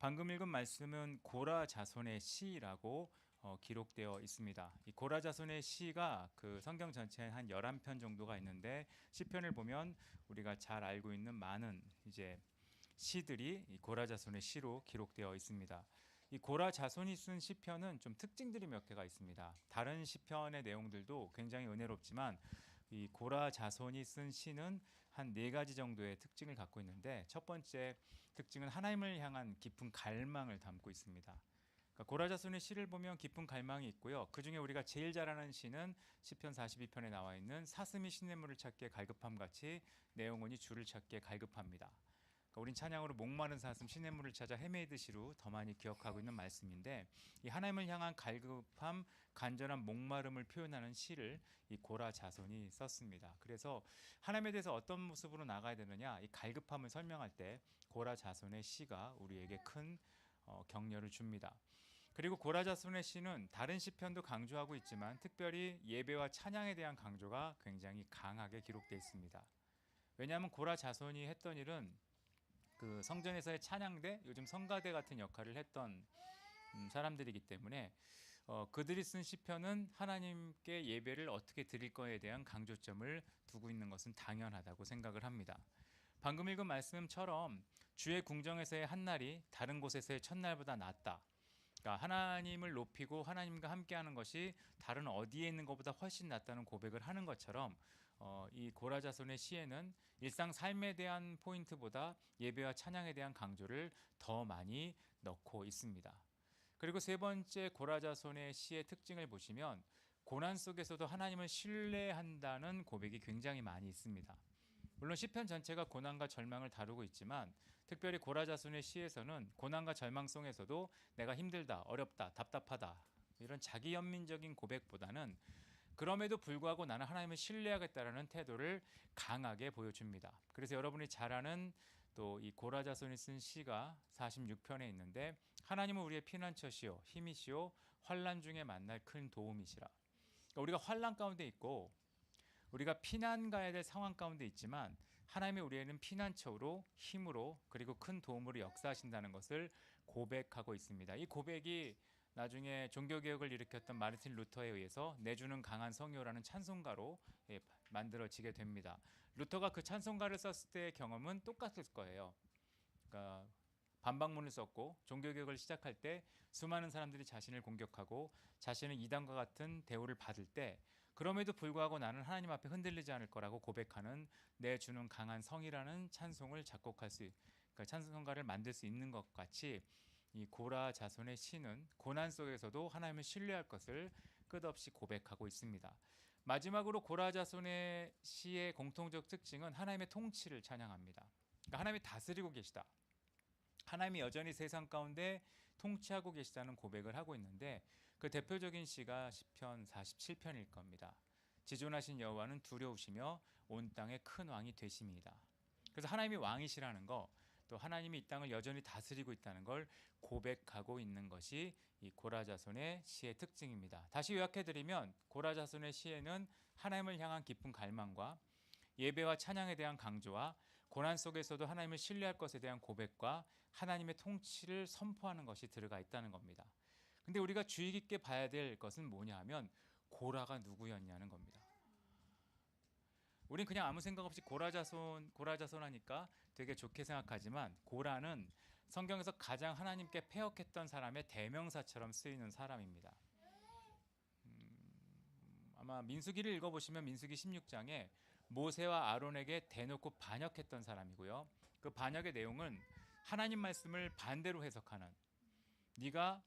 방금 읽은 말씀은 고라 자손의 시라고 어, 기록되어 있습니다. 이 고라 자손의 시가 그 성경 전체에 한 11편 정도가 있는데 시편을 보면 우리가 잘 알고 있는 많은 이제 시들이 이 고라 자손의 시로 기록되어 있습니다. 이 고라 자손이 쓴 시편은 좀 특징들이 몇 개가 있습니다. 다른 시편의 내용들도 굉장히 은혜롭지만 이 고라 자손이 쓴 시는 한 네 가지 정도의 특징을 갖고 있는데 첫 번째 특징은 하나님을 향한 깊은 갈망을 담고 있습니다. 그러니까 고라 자손의 시를 보면 깊은 갈망이 있고요. 그 중에 우리가 제일 잘 아는 시는 시편 42편에 나와 있는 사슴이 시냇물을 찾기에 갈급함 같이 내용원이 줄을 찾기에 갈급합니다. 그러니까 우린 찬양으로 목마른 사슴 시냇물을 찾아 헤매이듯이로 더 많이 기억하고 있는 말씀인데 이 하나님을 향한 갈급함, 간절한 목마름을 표현하는 시를 이 고라 자손이 썼습니다. 그래서 하나님에 대해서 어떤 모습으로 나가야 되느냐 이 갈급함을 설명할 때 고라 자손의 시가 우리에게 큰 어, 격려를 줍니다. 그리고 고라 자손의 시는 다른 시편도 강조하고 있지만 특별히 예배와 찬양에 대한 강조가 굉장히 강하게 기록되어 있습니다. 왜냐하면 고라 자손이 했던 일은 그 성전에서의 찬양대, 요즘 성가대 같은 역할을 했던 음, 사람들이기 때문에 어, 그들이 쓴 시편은 하나님께 예배를 어떻게 드릴 거에 대한 강조점을 두고 있는 것은 당연하다고 생각을 합니다. 방금 읽은 말씀처럼 주의 궁정에서의 한 날이 다른 곳에서의 첫날보다 낫다. 그러니까 하나님을 높이고 하나님과 함께하는 것이 다른 어디에 있는 것보다 훨씬 낫다는 고백을 하는 것처럼 어, 이 고라자손의 시에는 일상 삶에 대한 포인트보다 예배와 찬양에 대한 강조를 더 많이 넣고 있습니다. 그리고 세 번째 고라자손의 시의 특징을 보시면 고난 속에서도 하나님을 신뢰한다는 고백이 굉장히 많이 있습니다. 물론 시편 전체가 고난과 절망을 다루고 있지만 특별히 고라자손의 시에서는 고난과 절망 속에서도 내가 힘들다, 어렵다, 답답하다 이런 자기 연민적인 고백보다는 그럼에도 불구하고 나는 하나님을 신뢰하겠다라는 태도를 강하게 보여줍니다. 그래서 여러분이 잘 아는 또 이 고라자손이 쓴 시가 46편에 있는데 하나님은 우리의 피난처시요 힘이시요 환란 중에 만날 큰 도움이시라. 그러니까 우리가 환란 가운데 있고 우리가 피난 가야 될 상황 가운데 있지만 하나님이 우리에는 피난처로 힘으로 그리고 큰 도움으로 역사하신다는 것을 고백하고 있습니다. 이 고백이 나중에 종교개혁을 일으켰던 마르틴 루터에 의해서 내주는 강한 성요라는 찬송가로 예, 만들어지게 됩니다. 루터가 그 찬송가를 썼을 때의 경험은 똑같을 거예요. 그러니까 반박문을 썼고 종교개혁을 시작할 때 수많은 사람들이 자신을 공격하고 자신은 이단과 같은 대우를 받을 때 그럼에도 불구하고 나는 하나님 앞에 흔들리지 않을 거라고 고백하는 내 주는 강한 성이라는 찬송을 작곡할 수 그러니까 찬송가를 만들 수 있는 것 같이 이 고라 자손의 시는 고난 속에서도 하나님을 신뢰할 것을 끝없이 고백하고 있습니다. 마지막으로 고라 자손의 시의 공통적 특징은 하나님의 통치를 찬양합니다. 그러니까 하나님이 다스리고 계시다. 하나님이 여전히 세상 가운데 통치하고 계시다는 고백을 하고 있는데 그 대표적인 시가 시편 47편일 겁니다. 지존하신 여호와는 두려우시며 온 땅의 큰 왕이 되심이다. 그래서 하나님이 왕이시라는 거, 또 하나님이 이 땅을 여전히 다스리고 있다는 걸 고백하고 있는 것이 이 고라자손의 시의 특징입니다. 다시 요약해 드리면 고라자손의 시에는 하나님을 향한 깊은 갈망과 예배와 찬양에 대한 강조와 고난 속에서도 하나님을 신뢰할 것에 대한 고백과 하나님의 통치를 선포하는 것이 들어가 있다는 겁니다. 근데 우리가 주의 깊게 봐야 될 것은 뭐냐 하면 고라가 누구였냐는 겁니다. 우린 그냥 아무 생각 없이 고라자손 고라자손 하니까 되게 좋게 생각하지만 고라는 성경에서 가장 하나님께 폐역했던 사람의 대명사처럼 쓰이는 사람입니다. 음, 아마 민수기를 읽어보시면 민수기 16장에 모세와 아론에게 대놓고 반역했던 사람이고요. 그 반역의 내용은 하나님 말씀을 반대로 해석하는 네가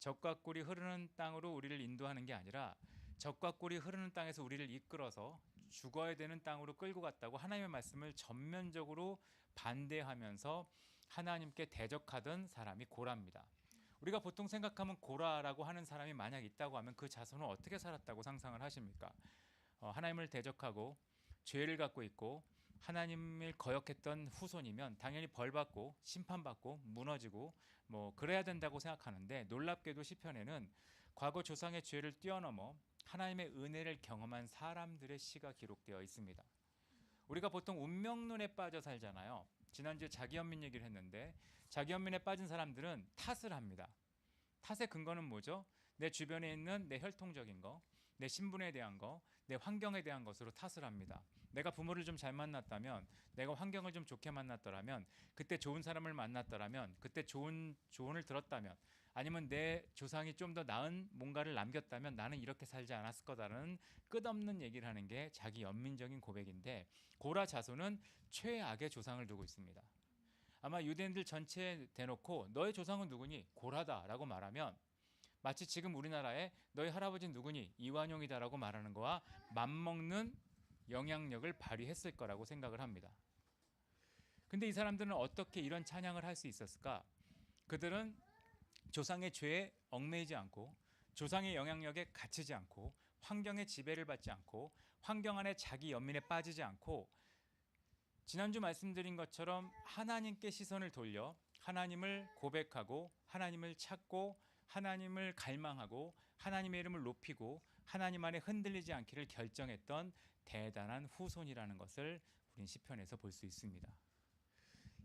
적과 꿀이 흐르는 땅으로 우리를 인도하는 게 아니라 적과 꿀이 흐르는 땅에서 우리를 이끌어서 죽어야 되는 땅으로 끌고 갔다고 하나님의 말씀을 전면적으로 반대하면서 하나님께 대적하던 사람이 고라입니다. 우리가 보통 생각하면 고라라고 하는 사람이 만약 있다고 하면 그 자손은 어떻게 살았다고 상상을 하십니까? 어, 하나님을 대적하고 죄를 갖고 있고 하나님을 거역했던 후손이면 당연히 벌 받고 심판 받고 무너지고 뭐 그래야 된다고 생각하는데 놀랍게도 시편에는 과거 조상의 죄를 뛰어넘어 하나님의 은혜를 경험한 사람들의 시가 기록되어 있습니다. 우리가 보통 운명론에 빠져 살잖아요. 지난주에 자기연민 얘기를 했는데 자기연민에 빠진 사람들은 탓을 합니다. 탓의 근거는 뭐죠? 내 주변에 있는 내 혈통적인 거, 내 신분에 대한 거, 내 환경에 대한 것으로 탓을 합니다. 내가 부모를 좀 잘 만났다면, 내가 환경을 좀 좋게 만났더라면, 그때 좋은 사람을 만났더라면, 그때 좋은 조언을 들었다면, 아니면 내 조상이 좀 더 나은 뭔가를 남겼다면 나는 이렇게 살지 않았을 거다라는 끝없는 얘기를 하는 게 자기 연민적인 고백인데 고라 자손은 최악의 조상을 두고 있습니다. 아마 유대인들 전체에 대놓고 너의 조상은 누구니? 고라다라고 말하면 마치 지금 우리나라에 너희 할아버지 누구니? 이완용이다라고 말하는 거와 맞먹는 영향력을 발휘했을 거라고 생각을 합니다. 근데 이 사람들은 어떻게 이런 찬양을 할 수 있었을까? 그들은 조상의 죄에 얽매이지 않고 조상의 영향력에 갇히지 않고 환경의 지배를 받지 않고 환경 안에 자기 연민에 빠지지 않고 지난주 말씀드린 것처럼 하나님께 시선을 돌려 하나님을 고백하고 하나님을 찾고 하나님을 갈망하고 하나님의 이름을 높이고 하나님 안에 흔들리지 않기를 결정했던 대단한 후손이라는 것을 우린 시편에서 볼 수 있습니다.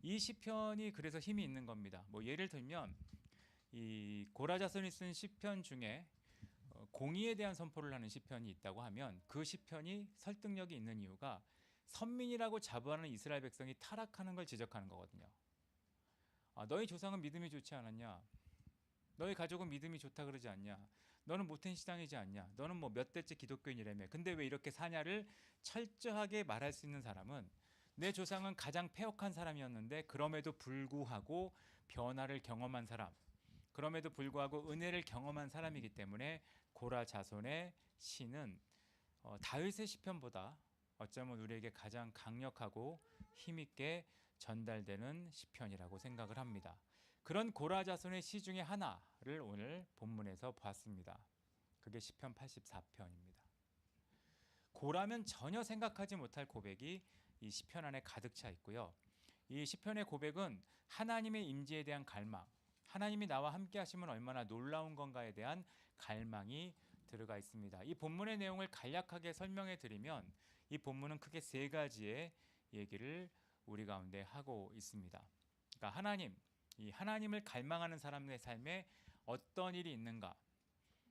이 시편이 그래서 힘이 있는 겁니다. 뭐 예를 들면 이 고라자손이 쓴 시편 중에 어, 공의에 대한 선포를 하는 시편이 있다고 하면 그 시편이 설득력이 있는 이유가 선민이라고 자부하는 이스라엘 백성이 타락하는 걸 지적하는 거거든요. 아, 너희 조상은 믿음이 좋지 않았냐? 너희 가족은 믿음이 좋다 그러지 않냐? 너는 모태인 시장이지 않냐? 너는 뭐 몇 대째 기독교인이라며? 근데 왜 이렇게 사냐를 철저하게 말할 수 있는 사람은 내 조상은 가장 폐역한 사람이었는데 그럼에도 불구하고 변화를 경험한 사람, 그럼에도 불구하고 은혜를 경험한 사람이기 때문에 고라 자손의 시는 어, 다윗의 시편보다 어쩌면 우리에게 가장 강력하고 힘있게 전달되는 시편이라고 생각을 합니다. 그런 고라 자손의 시 중에 하나를 오늘 본문에서 봤습니다. 그게 시편 84편입니다. 고라면 전혀 생각하지 못할 고백이 이 시편 안에 가득 차 있고요. 이 시편의 고백은 하나님의 임재에 대한 갈망, 하나님이 나와 함께 하시면 얼마나 놀라운 건가에 대한 갈망이 들어가 있습니다. 이 본문의 내용을 간략하게 설명해 드리면 이 본문은 크게 세 가지의 얘기를 우리 가운데 하고 있습니다. 그러니까 하나님, 이 하나님을 갈망하는 사람의 삶에 어떤 일이 있는가,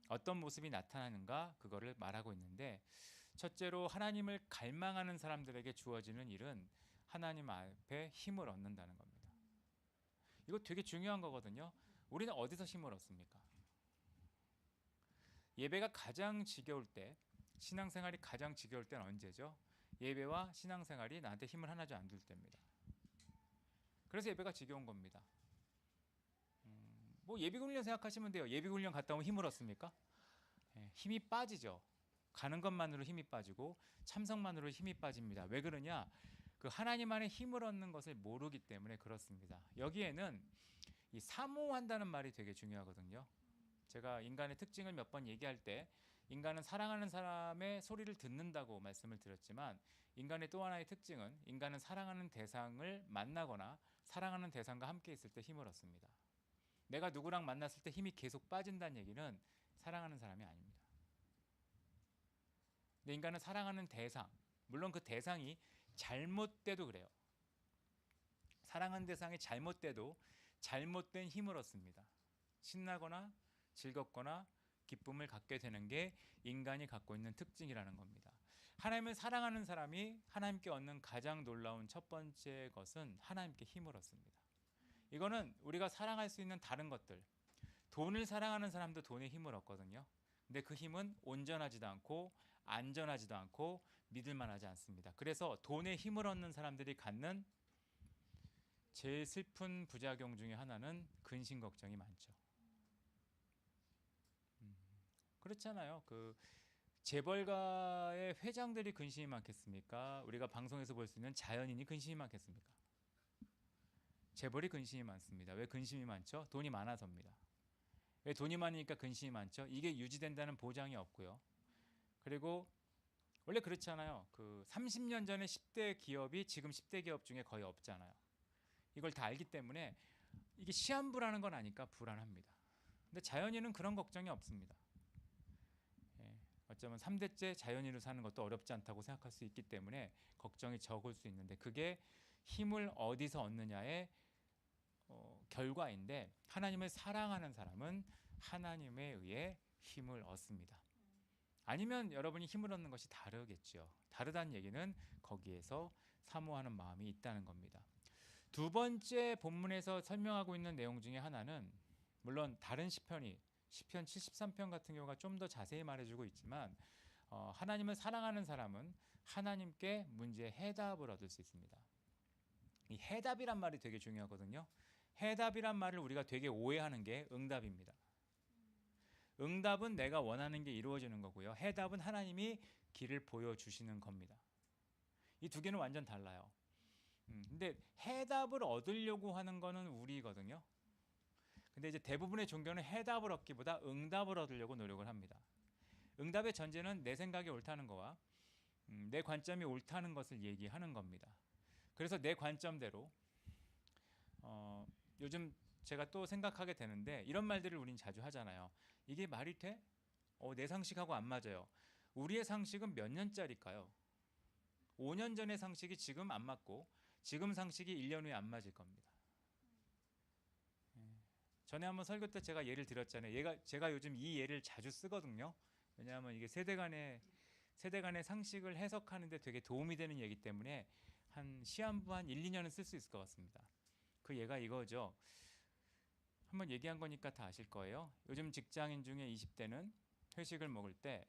어떤 모습이 나타나는가 그거를 말하고 있는데 첫째로 하나님을 갈망하는 사람들에게 주어지는 일은 하나님 앞에 힘을 얻는다는 겁니다. 이거 되게 중요한 거거든요. 우리는 어디서 힘을 얻습니까? 예배가 가장 지겨울 때, 신앙생활이 가장 지겨울 때는 언제죠? 예배와 신앙생활이 나한테 힘을 하나도 안 줄 때입니다. 그래서 예배가 지겨운 겁니다. 음, 뭐 예비훈련 생각하시면 돼요. 예비훈련 갔다 오면 힘을 얻습니까? 예, 힘이 빠지죠. 가는 것만으로 힘이 빠지고 참석만으로 힘이 빠집니다. 왜 그러냐? 그 하나님 안에 힘을 얻는 것을 모르기 때문에 그렇습니다. 여기에는 이 사모한다는 말이 되게 중요하거든요. 제가 인간의 특징을 몇 번 얘기할 때 인간은 사랑하는 사람의 소리를 듣는다고 말씀을 드렸지만 인간의 또 하나의 특징은 인간은 사랑하는 대상을 만나거나 사랑하는 대상과 함께 있을 때 힘을 얻습니다. 내가 누구랑 만났을 때 힘이 계속 빠진다는 얘기는 사랑하는 사람이 아닙니다. 근데 인간은 사랑하는 대상, 물론 그 대상이 잘못돼도 그래요. 사랑하는 대상이 잘못돼도 잘못된 힘을 얻습니다. 신나거나 즐겁거나 기쁨을 갖게 되는 게 인간이 갖고 있는 특징이라는 겁니다. 하나님을 사랑하는 사람이 하나님께 얻는 가장 놀라운 첫 번째 것은 하나님께 힘을 얻습니다. 이거는 우리가 사랑할 수 있는 다른 것들, 돈을 사랑하는 사람도 돈에 힘을 얻거든요. 근데 그 힘은 온전하지도 않고 안전하지도 않고 믿을 만하지 않습니다. 그래서 돈에 힘을 얻는 사람들이 갖는 제일 슬픈 부작용 중에 하나는 근심 걱정이 많죠. 음, 그렇잖아요. 그 재벌가의 회장들이 근심이 많겠습니까? 우리가 방송에서 볼 수 있는 자연인이 근심이 많겠습니까? 재벌이 근심이 많습니다. 왜 근심이 많죠? 돈이 많아서입니다. 왜 돈이 많으니까 근심이 많죠? 이게 유지된다는 보장이 없고요. 그리고 원래 그렇잖아요. 그 30년 전에 10대 기업이 지금 10대 기업 중에 거의 없잖아요. 이걸 다 알기 때문에 이게 시한부라는 건 아니까 불안합니다. 근데 자연인은 그런 걱정이 없습니다. 예, 어쩌면 3대째 자연인으로 사는 것도 어렵지 않다고 생각할 수 있기 때문에 걱정이 적을 수 있는데 그게 힘을 어디서 얻느냐의 어, 결과인데 하나님을 사랑하는 사람은 하나님에 의해 힘을 얻습니다. 아니면 여러분이 힘을 얻는 것이 다르겠죠. 다르다는 얘기는 거기에서 사모하는 마음이 있다는 겁니다. 두 번째 본문에서 설명하고 있는 내용 중에 하나는 물론 다른 시편이 시편 73편 같은 경우가 좀 더 자세히 말해주고 있지만 어, 하나님을 사랑하는 사람은 하나님께 문제의 해답을 얻을 수 있습니다. 이 해답이란 말이 되게 중요하거든요. 해답이란 말을 우리가 되게 오해하는 게 응답입니다. 응답은 내가 원하는 게 이루어지는 거고요. 해답은 하나님이 길을 보여주시는 겁니다. 이 두 개는 완전 달라요. 음, 근데 해답을 얻으려고 하는 거는 우리거든요. 근데 이제 대부분의 종교는 해답을 얻기보다 응답을 얻으려고 노력을 합니다. 응답의 전제는 내 생각이 옳다는 거와 음, 내 관점이 옳다는 것을 얘기하는 겁니다. 그래서 내 관점대로 어, 요즘 제가 또 생각하게 되는데 이런 말들을 우린 자주 하잖아요. 이게 말이 돼? 어, 내 상식하고 안 맞아요. 우리의 상식은 몇 년짜리일까요? 5년 전의 상식이 지금 안 맞고 지금 상식이 1년 후에 안 맞을 겁니다. 예. 전에 한번 설교 때 제가 예를 들었잖아요. 얘가 제가 요즘 이 예를 자주 쓰거든요. 왜냐하면 이게 세대 간의 세대 간의 상식을 해석하는데 되게 도움이 되는 얘기 때문에 한 시한부 한 1, 2년은 쓸 수 있을 것 같습니다. 그 예가 이거죠. 한번 얘기한 거니까 다 아실 거예요. 요즘 직장인 중에 20대는 회식을 먹을 때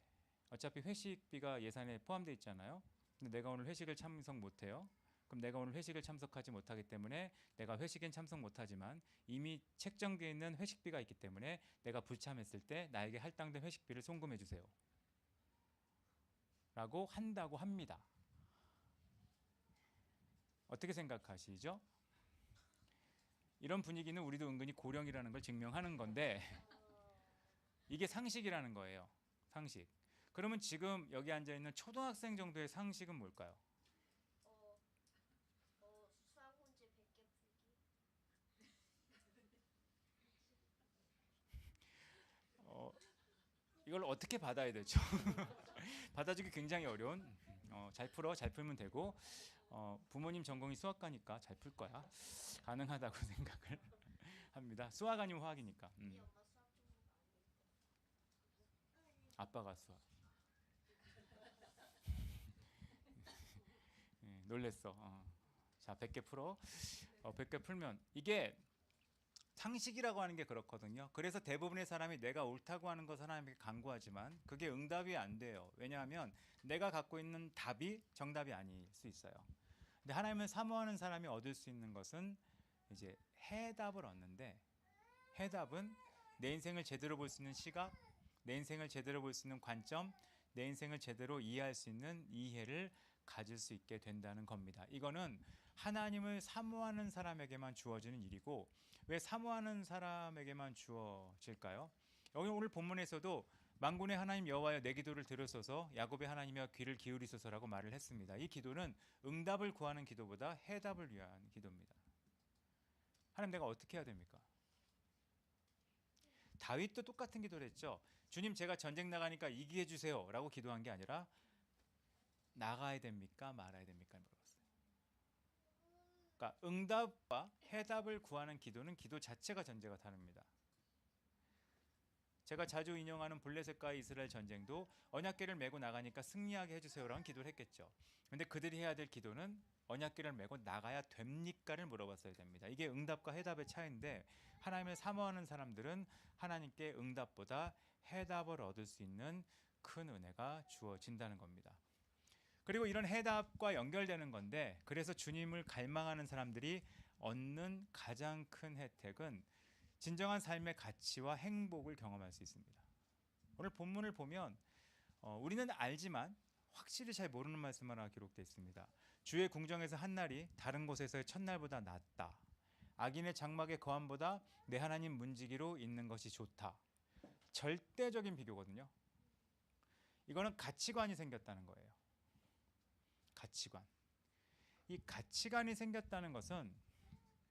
어차피 회식비가 예산에 포함되어 있잖아요. 근데 내가 오늘 회식을 참석 못 해요. 그럼 내가 오늘 회식을 참석하지 못하기 때문에 내가 회식엔 참석 못하지만 이미 책정되어 있는 회식비가 있기 때문에 내가 불참했을 때 나에게 할당된 회식비를 송금해 주세요. 라고 한다고 합니다. 어떻게 생각하시죠? 이런 분위기는 우리도 은근히 고령이라는 걸 증명하는 건데 이게 상식이라는 거예요. 상식. 그러면 지금 여기 앉아 있는 초등학생 정도의 상식은 뭘까요? 어, 어, 수학 문제 100개 풀기. 어, 이걸 어떻게 받아야 되죠? 받아주기 굉장히 어려운. 어, 잘 풀어, 잘 풀면 되고 어, 부모님 전공이 수학과니까 잘 풀 거야. 가능하다고 생각을 합니다. 수학 아니면 화학이니까. 음. 아빠가 수학. 예, 놀랬어. 어. 자, 100개 풀어. 어, 100개 풀면 이게 상식이라고 하는 게 그렇거든요. 그래서 대부분의 사람이 내가 옳다고 하는 것을 하나님께 간구하지만 그게 응답이 안 돼요. 왜냐하면 내가 갖고 있는 답이 정답이 아닐 수 있어요. 근데 하나님을 사모하는 사람이 얻을 수 있는 것은 이제 해답을 얻는데 해답은 내 인생을 제대로 볼 수 있는 시각, 내 인생을 제대로 볼 수 있는 관점, 내 인생을 제대로 이해할 수 있는 이해를 가질 수 있게 된다는 겁니다. 이거는 하나님을 사모하는 사람에게만 주어지는 일이고 왜 사모하는 사람에게만 주어질까요? 여기 오늘 본문에서도 만군의 하나님 여호와여 내 기도를 들으소서 야곱의 하나님여 귀를 기울이소서라고 말을 했습니다. 이 기도는 응답을 구하는 기도보다 해답을 위한 기도입니다. 하나님 내가 어떻게 해야 됩니까? 다윗도 똑같은 기도를 했죠. 주님 제가 전쟁 나가니까 이기게 해 주세요라고 기도한 게 아니라 나가야 됩니까 말아야 됩니까 물어봤어요. 그러니까 응답과 해답을 구하는 기도는 기도 자체가 전제가 다릅니다. 제가 자주 인용하는 블레셋과 이스라엘 전쟁도 언약궤를 메고 나가니까 승리하게 해주세요라는 기도를 했겠죠. 근데 그들이 해야 될 기도는 언약궤를 메고 나가야 됩니까를 물어봤어야 됩니다. 이게 응답과 해답의 차이인데 하나님을 사모하는 사람들은 하나님께 응답보다 해답을 얻을 수 있는 큰 은혜가 주어진다는 겁니다. 그리고 이런 해답과 연결되는 건데 그래서 주님을 갈망하는 사람들이 얻는 가장 큰 혜택은 진정한 삶의 가치와 행복을 경험할 수 있습니다. 오늘 본문을 보면 어, 우리는 알지만 확실히 잘 모르는 말씀 하나 기록되어 있습니다. 주의 궁정에서 한 날이 다른 곳에서의 첫날보다 낫다. 악인의 장막의 거함보다 내 하나님 문지기로 있는 것이 좋다. 절대적인 비교거든요. 이거는 가치관이 생겼다는 거예요. 가치관. 이 가치관이 생겼다는 것은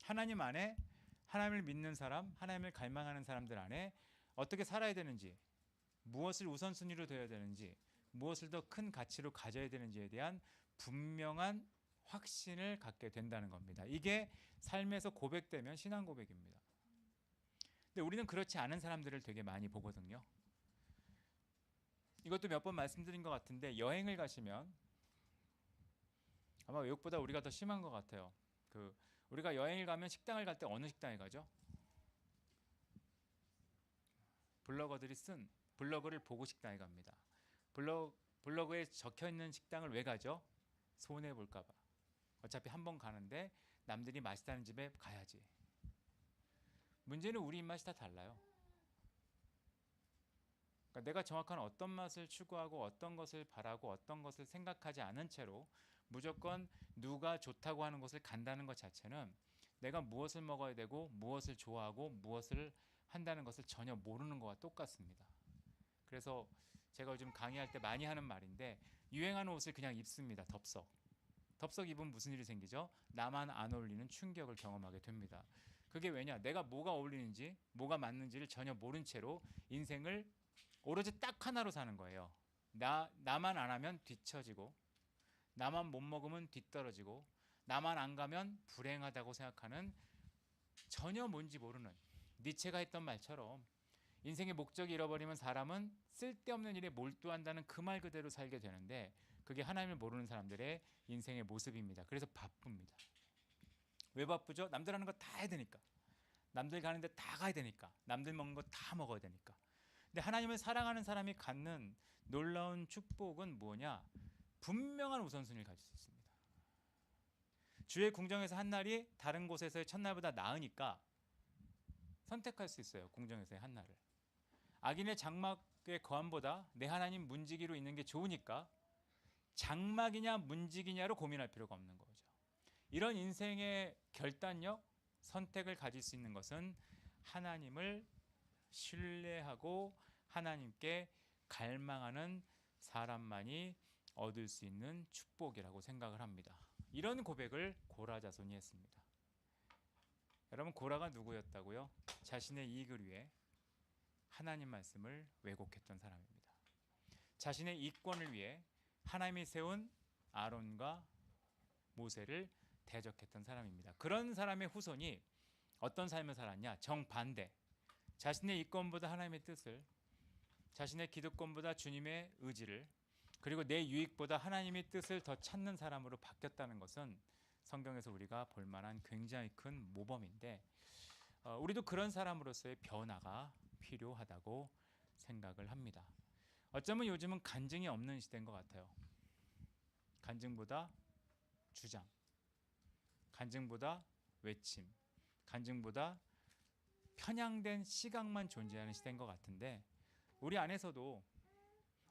하나님 안에 하나님을 믿는 사람, 하나님을 갈망하는 사람들 안에 어떻게 살아야 되는지, 무엇을 우선순위로 둬야 되는지, 무엇을 더 큰 가치로 가져야 되는지에 대한 분명한 확신을 갖게 된다는 겁니다. 이게 삶에서 고백되면 신앙 고백입니다. 근데 우리는 그렇지 않은 사람들을 되게 많이 보거든요. 이것도 몇 번 말씀드린 것 같은데 여행을 가시면 아마 외국보다 우리가 더 심한 것 같아요. 그 우리가 여행을 가면 식당을 갈 때 어느 식당에 가죠? 블로거들이 쓴 블로그를 보고 식당에 갑니다. 블로, 블로그에 적혀 있는 식당을 왜 가죠? 손해 볼까 봐. 어차피 한 번 가는데 남들이 맛있다는 집에 가야지. 문제는 우리 입맛이 다 달라요. 그러니까 내가 정확한 어떤 맛을 추구하고 어떤 것을 바라고 어떤 것을 생각하지 않은 채로 무조건 누가 좋다고 하는 것을 간다는 것 자체는 내가 무엇을 먹어야 되고 무엇을 좋아하고 무엇을 한다는 것을 전혀 모르는 것과 똑같습니다. 그래서 제가 요즘 강의할 때 많이 하는 말인데 유행하는 옷을 그냥 입습니다. 덥석. 덥석 입으면 무슨 일이 생기죠? 나만 안 어울리는 충격을 경험하게 됩니다. 그게 왜냐? 내가 뭐가 어울리는지, 뭐가 맞는지를 전혀 모른 채로 인생을 오로지 딱 하나로 사는 거예요. 나 나만 안 하면 뒤처지고 나만 못 먹으면 뒤떨어지고 나만 안 가면 불행하다고 생각하는 전혀 뭔지 모르는 니체가 했던 말처럼 인생의 목적이 잃어버리면 사람은 쓸데없는 일에 몰두한다는 그 말 그대로 살게 되는데 그게 하나님을 모르는 사람들의 인생의 모습입니다. 그래서 바쁩니다. 왜 바쁘죠? 남들 하는 거 다 해야 되니까. 남들 가는데 다 가야 되니까. 남들 먹는 거 다 먹어야 되니까. 근데 하나님을 사랑하는 사람이 갖는 놀라운 축복은 뭐냐? 분명한 우선순위를 가질 수 있습니다. 주의 궁정에서 한 날이 다른 곳에서의 첫날보다 나으니까 선택할 수 있어요. 궁정에서의 한 날을. 악인의 장막의 거함보다 내 하나님 문지기로 있는 게 좋으니까 장막이냐 문지기냐로 고민할 필요가 없는 거죠. 이런 인생의 결단력, 선택을 가질 수 있는 것은 하나님을 신뢰하고 하나님께 갈망하는 사람만이 얻을 수 있는 축복이라고 생각을 합니다. 이런 고백을 고라 자손이 했습니다. 여러분 고라가 누구였다고요? 자신의 이익을 위해 하나님 말씀을 왜곡했던 사람입니다. 자신의 이권을 위해 하나님이 세운 아론과 모세를 대적했던 사람입니다. 그런 사람의 후손이 어떤 삶을 살았냐? 정반대. 자신의 이권보다 하나님의 뜻을 자신의 기득권보다 주님의 의지를 그리고 내 유익보다 하나님의 뜻을 더 찾는 사람으로 바뀌었다는 것은 성경에서 우리가 볼 만한 굉장히 큰 모범인데 어, 우리도 그런 사람으로서의 변화가 필요하다고 생각을 합니다. 어쩌면 요즘은 간증이 없는 시대인 것 같아요. 간증보다 주장, 간증보다 외침, 간증보다 편향된 시각만 존재하는 시대인 것 같은데 우리 안에서도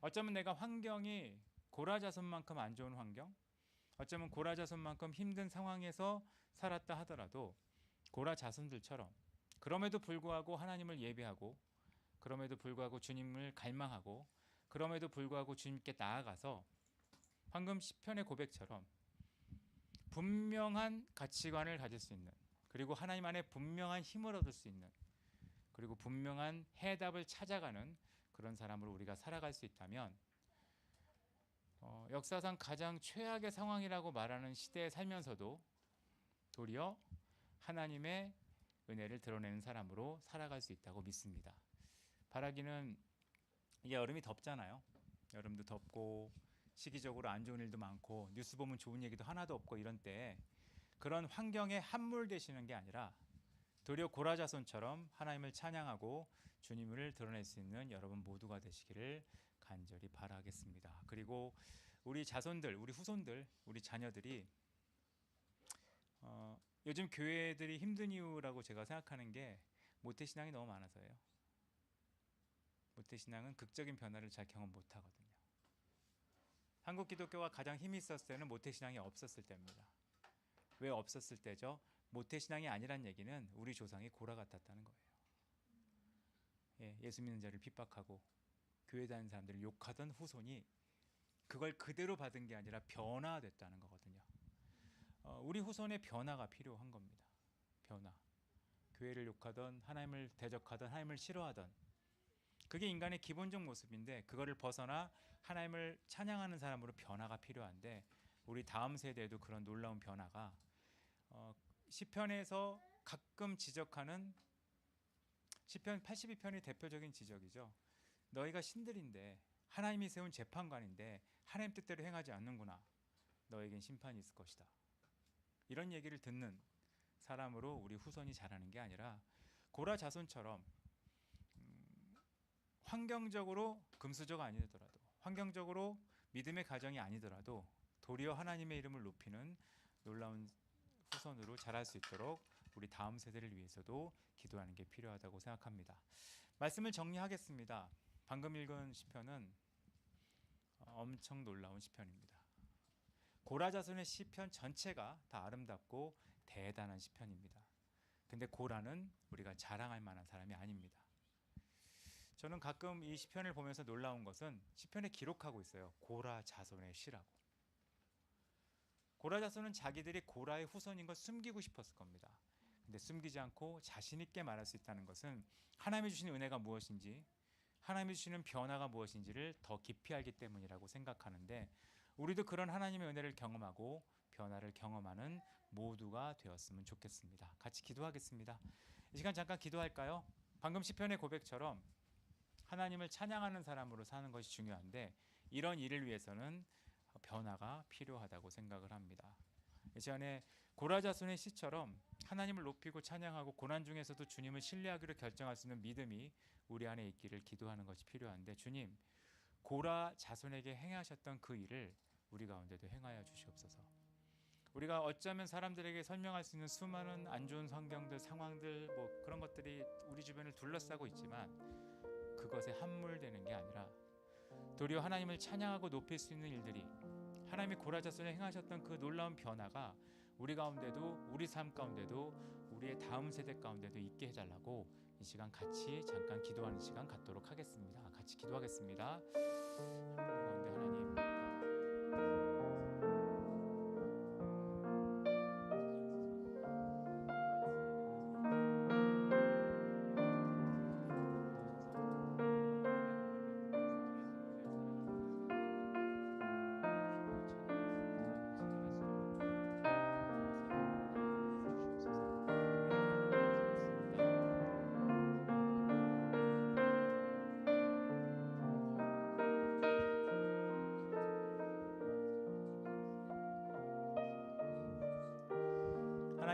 어쩌면 내가 환경이 고라자손만큼 안 좋은 환경, 어쩌면 고라자손만큼 힘든 상황에서 살았다 하더라도 고라자손들처럼 그럼에도 불구하고 하나님을 예배하고 그럼에도 불구하고 주님을 갈망하고 그럼에도 불구하고 주님께 나아가서 방금 시편의 고백처럼 분명한 가치관을 가질 수 있는 그리고 하나님 안에 분명한 힘을 얻을 수 있는 그리고 분명한 해답을 찾아가는 그런 사람으로 우리가 살아갈 수 있다면 어, 역사상 가장 최악의 상황이라고 말하는 시대에 살면서도 도리어 하나님의 은혜를 드러내는 사람으로 살아갈 수 있다고 믿습니다. 바라기는 이게 여름이 덥잖아요. 여름도 덥고 시기적으로 안 좋은 일도 많고 뉴스 보면 좋은 얘기도 하나도 없고 이런 때 그런 환경에 함몰되시는 게 아니라 도리어 고라자손처럼 하나님을 찬양하고 주님을 드러낼 수 있는 여러분 모두가 되시기를 간절히 바라겠습니다. 그리고 우리 자손들, 우리 후손들, 우리 자녀들이 어, 요즘 교회들이 힘든 이유라고 제가 생각하는 게 모태 신앙이 너무 많아서예요. 모태 신앙은 극적인 변화를 잘 경험 못 하거든요. 한국 기독교가 가장 힘이 있었을 때는 모태 신앙이 없었을 때입니다. 왜 없었을 때죠? 모태 신앙이 아니란 얘기는 우리 조상이 고라 같았다는 거예요. 예, 예수 믿는 자를 핍박하고 교회 다니는 사람들을 욕하던 후손이 그걸 그대로 받은 게 아니라 변화됐다는 거거든요. 어, 우리 후손의 변화가 필요한 겁니다. 변화. 교회를 욕하던 하나님을 대적하던 하나님을 싫어하던 그게 인간의 기본적 모습인데 그거를 벗어나 하나님을 찬양하는 사람으로 변화가 필요한데 우리 다음 세대에도 그런 놀라운 변화가 어, 시편에서 가끔 지적하는 시편 82편이 대표적인 지적이죠. 너희가 신들인데 하나님이 세운 재판관인데 하나님 뜻대로 행하지 않는구나. 너에겐 심판이 있을 것이다. 이런 얘기를 듣는 사람으로 우리 후손이 자라는 게 아니라 고라 자손처럼 음, 환경적으로 금수저가 아니더라도 환경적으로 믿음의 가정이 아니더라도 도리어 하나님의 이름을 높이는 놀라운 후손으로 자랄 수 있도록 우리 다음 세대를 위해서도 기도하는 게 필요하다고 생각합니다. 말씀을 정리하겠습니다. 방금 읽은 시편은 어, 엄청 놀라운 시편입니다. 고라 자손의 시편 전체가 다 아름답고 대단한 시편입니다. 근데 고라는 우리가 자랑할 만한 사람이 아닙니다. 저는 가끔 이 시편을 보면서 놀라운 것은 시편에 기록하고 있어요. 고라 자손의 시라고. 고라 자손은 자기들이 고라의 후손인 걸 숨기고 싶었을 겁니다. 근데 숨기지 않고 자신 있게 말할 수 있다는 것은 하나님이 주신 은혜가 무엇인지 하나님이 주시는 변화가 무엇인지를 더 깊이 알기 때문이라고 생각하는데 우리도 그런 하나님의 은혜를 경험하고 변화를 경험하는 모두가 되었으면 좋겠습니다. 같이 기도하겠습니다. 이 시간 잠깐 기도할까요? 방금 시편의 고백처럼 하나님을 찬양하는 사람으로 사는 것이 중요한데 이런 일을 위해서는 변화가 필요하다고 생각을 합니다. 예전에 고라자손의 시처럼 하나님을 높이고 찬양하고 고난 중에서도 주님을 신뢰하기로 결정할 수 있는 믿음이 우리 안에 있기를 기도하는 것이 필요한데 주님 고라 자손에게 행하셨던 그 일을 우리 가운데도 행하여 주시옵소서. 우리가 어쩌면 사람들에게 설명할 수 있는 수많은 안 좋은 환경들, 상황들 뭐 그런 것들이 우리 주변을 둘러싸고 있지만 그것에 함몰되는 게 아니라 도리어 하나님을 찬양하고 높일 수 있는 일들이 하나님이 고라 자손에 행하셨던 그 놀라운 변화가 우리 가운데도 우리 삶 가운데도 우리의 다음 세대 가운데도 있게 해달라고 이 시간 같이 잠깐 기도하는 시간 갖도록 하겠습니다. 같이 기도하겠습니다. 우리 가운데 하나님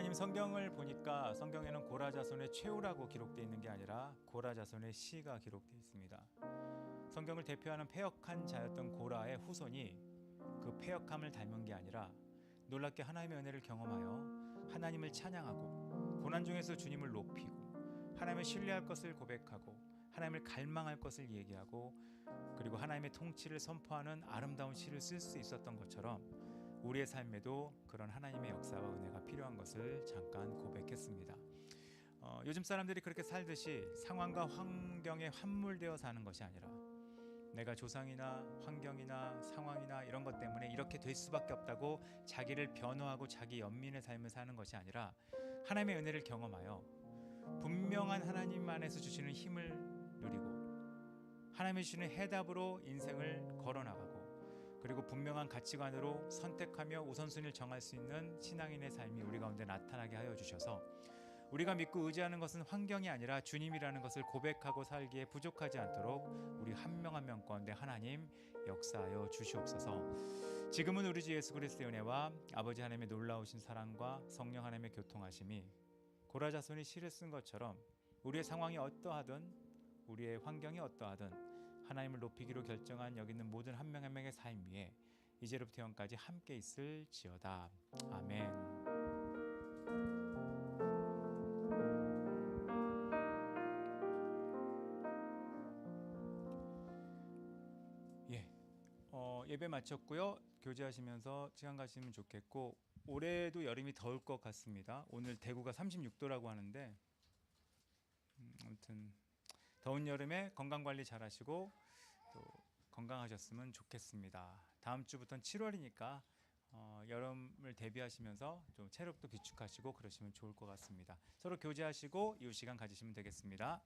하나님 성경을 보니까 성경에는 고라 자손의 최후라고 기록되어 있는 게 아니라 고라 자손의 시가 기록되어 있습니다. 성경을 대표하는 패역한 자였던 고라의 후손이 그 패역함을 닮은 게 아니라 놀랍게 하나님의 은혜를 경험하여 하나님을 찬양하고 고난 중에서 주님을 높이고 하나님을 신뢰할 것을 고백하고 하나님을 갈망할 것을 얘기하고 그리고 하나님의 통치를 선포하는 아름다운 시를 쓸 수 있었던 것처럼 우리의 삶에도 그런 하나님의 역사와 은혜가 필요한 것을 잠깐 고백했습니다. 어, 요즘 사람들이 그렇게 살듯이 상황과 환경에 함몰되어 사는 것이 아니라 내가 조상이나 환경이나 상황이나 이런 것 때문에 이렇게 될 수밖에 없다고 자기를 변호하고 자기 연민의 삶을 사는 것이 아니라 하나님의 은혜를 경험하여 분명한 하나님 안에서 주시는 힘을 누리고 하나님이 주시는 해답으로 인생을 걸어나가고 그리고 분명한 가치관으로 선택하며 우선순위를 정할 수 있는 신앙인의 삶이 우리 가운데 나타나게 하여 주셔서 우리가 믿고 의지하는 것은 환경이 아니라 주님이라는 것을 고백하고 살기에 부족하지 않도록 우리 한명 한 명 가운데 하나님 역사하여 주시옵소서. 지금은 우리 주 예수 그리스도의 은혜와 아버지 하나님의 놀라우신 사랑과 성령 하나님의 교통하심이 고라자손이 시를 쓴 것처럼 우리의 상황이 어떠하든 우리의 환경이 어떠하든 하나님을 높이기로 결정한 여기 있는 모든 한 명 한 명의 삶 위에 이제로부터 영까지 함께 있을지어다. 아멘. 예, 어, 예배 마쳤고요. 교제하시면서 시간 가시면 좋겠고 올해도 여름이 더울 것 같습니다. 오늘 대구가 36도라고 하는데 음, 아무튼 더운 여름에 건강 관리 잘 하시고 또 건강하셨으면 좋겠습니다. 다음 주부터는 7월이니까 어, 여름을 대비하시면서 좀 체력도 비축하시고 그러시면 좋을 것 같습니다. 서로 교제하시고 이후 시간 가지시면 되겠습니다.